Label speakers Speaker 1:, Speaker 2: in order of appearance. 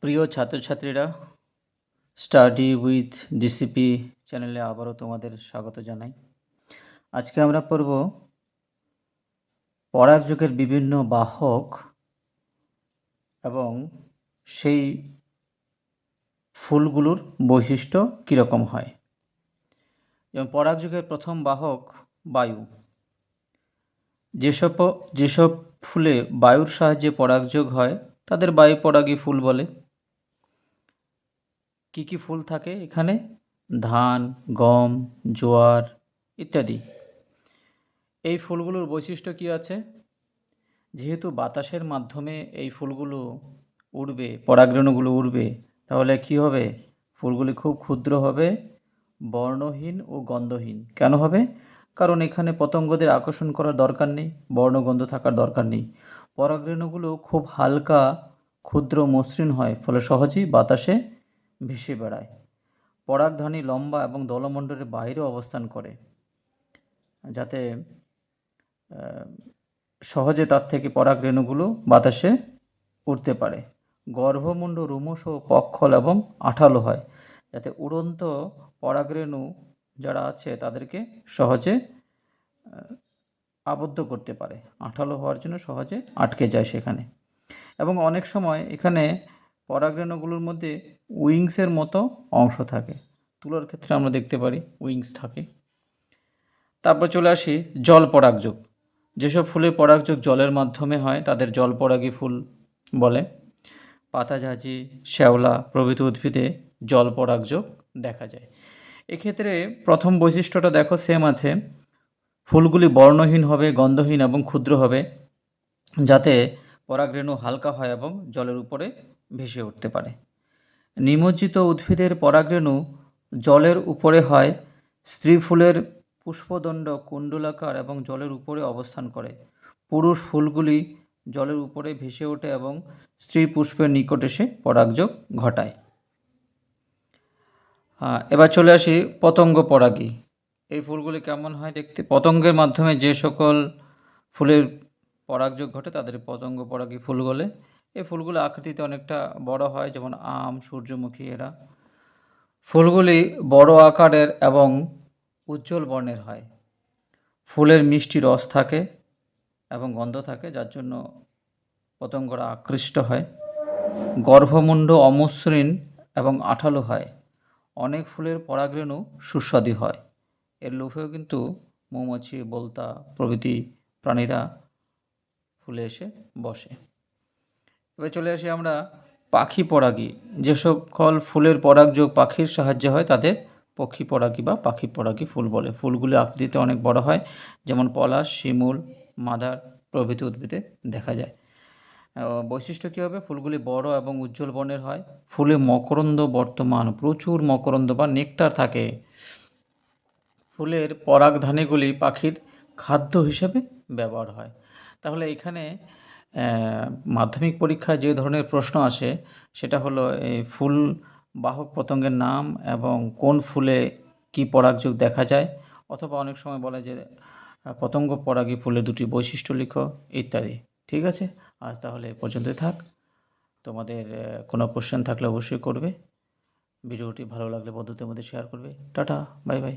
Speaker 1: প্রিয় ছাত্রছাত্রীরা, study with DCP চ্যানেলে আবারও তোমাদের স্বাগত জানাই। আজকে আমরা পড়ব পরাগ যুগের বিভিন্ন বাহক এবং সেই ফুলগুলোর বৈশিষ্ট্য কীরকম হয়। যেমন পরাগ যুগের প্রথম বাহক বায়ু। যেসব যেসব ফুলে বায়ুর সাহায্যে পরাগযোগ হয়, তাদের বায়ু পরাগী ফুল বলে। কি কি ফুল থাকে এখানে? ধান, গম, জোয়ার ইত্যাদি। এই ফুলগুলোর বৈশিষ্ট্য কি আছে? যেহেতু বাতাসের মাধ্যমে এই ফুলগুলো উড়বে, পরাগরেণুগুলো উড়বে, তাহলে কি হবে? ফুলগুলি খুব ক্ষুদ্র হবে, বর্ণহীন ও গন্ধহীন। কেন হবে? কারণ এখানে পতঙ্গদের আকর্ষণ করার দরকার নেই, বর্ণগন্ধ থাকার দরকার নেই। পরাগরেণুগুলো খুব হালকা, ক্ষুদ্র, মসৃণ হয়, ফলে সহজেই বাতাসে ভেসে বেড়ায়। পরাগধানী লম্বা এবং দলমণ্ডলের বাইরে অবস্থান করে, যাতে সহজে তার থেকে পরাগ রেণুগুলো বাতাসে উড়তে পারে। গর্ভমুণ্ড রুমস ও পক্ষল এবং আঠালো হয়, যাতে উড়ন্ত পরাগরেণু যারা আছে তাদেরকে সহজে আবদ্ধ করতে পারে। আঠালো হওয়ার জন্য সহজে আটকে যায় সেখানে। এবং অনেক সময় এখানে পরাগরেণুগুলোর মধ্যে উইংসের মতো অংশ থাকে। তুলোর ক্ষেত্রে আমরা দেখতে পারি উইংস থাকে। তারপর চলে আসি জল পরাগযোগ। যেসব ফুলে পরাগযোগ জলের মাধ্যমে হয়, তাদের জল পরাগী ফুল বলে। পাতাঝাঁঝি, শ্যাওলা প্রভৃতি উদ্ভিদে জল পরাগযোগ দেখা যায়। এক্ষেত্রে প্রথম বৈশিষ্ট্যটা দেখো সেম আছে। ফুলগুলি বর্ণহীন হবে, গন্ধহীন এবং ক্ষুদ্র হবে, যাতে পরাগরেণু হালকা হয় এবং জলের উপরে ভেসে উঠতে পারে। নিমজ্জিত উদ্ভিদের পরাগরেণু জলের উপরে হয় স্ত্রী ফুলের পুষ্পদণ্ড, কুণ্ডলাকার এবং জলের উপরে অবস্থান করে। পুরুষ ফুলগুলি জলের উপরে ভেসে ওঠে এবং স্ত্রী পুষ্পের নিকট এসে পরাগযোগ ঘটায়। এবার চলে আসি পতঙ্গ পরাগী। এই ফুলগুলি কেমন হয় দেখতে? পতঙ্গের মাধ্যমে যে সকল ফুলের পরাগযোগ ঘটে, তাদের পতঙ্গ পরাগী ফুল বলে এই ফুলগুলো আকৃতিতে অনেকটা বড় হয়, যেমন আম, সূর্যমুখী, এরা। ফুলগুলি বড় আকারের এবং উজ্জ্বল বর্ণের হয়। ফুলের মিষ্টি রস থাকে এবং গন্ধ থাকে, যার জন্য পতঙ্গরা আকৃষ্ট হয়। গর্ভমুণ্ড অমসৃণ এবং আঠালো হয়। অনেক ফুলের পরাগরেণু সুস্বাদু হয়। এর লোভেও কিন্তু মৌমাছি, বলতা প্রভৃতি প্রাণীরা ফুলে এসে বসে। এবার চলে আসি আমরা পাখি পরাগী। যে সকল ফুলের পরাগযোগ পাখির সাহায্যে হয়, তাদের পক্ষী পরাগী বা পাখি পরাগী ফুল বলে। ফুলগুলি আকৃতিতে অনেক বড় হয়, যেমন পলাশ, শিমুল, মাদার প্রভৃতি উদ্ভিদে দেখা যায়। বৈশিষ্ট্য কী হবে? ফুলগুলি বড় এবং উজ্জ্বল বর্ণের হয়। ফুলে মকরন্দ বর্তমান, প্রচুর মকরন্দ বা নেকটার থাকে। ফুলের পরাগধানীগুলি পাখির খাদ্য হিসেবে ব্যবহার হয়। তাহলে এখানে মাধ্যমিক পরীক্ষায় যে ধরনের প্রশ্ন আসে, সেটা হলো এই ফুল বাহক পতঙ্গের নাম এবং কোন ফুলে কি পরাগযোগ দেখা যায়, অথবা অনেক সময় বলে যে পতঙ্গ পরাগী ফুলের দুটি বৈশিষ্ট্য লিখো, ইত্যাদি। ঠিক আছে? আজ তাহলে এ পর্যন্তই থাক। তোমাদের কোনো কোশ্চেন থাকলে অবশ্যই করবে। ভিডিওটি ভালো লাগলে বন্ধুদের মধ্যে শেয়ার করবে। Tata bye bye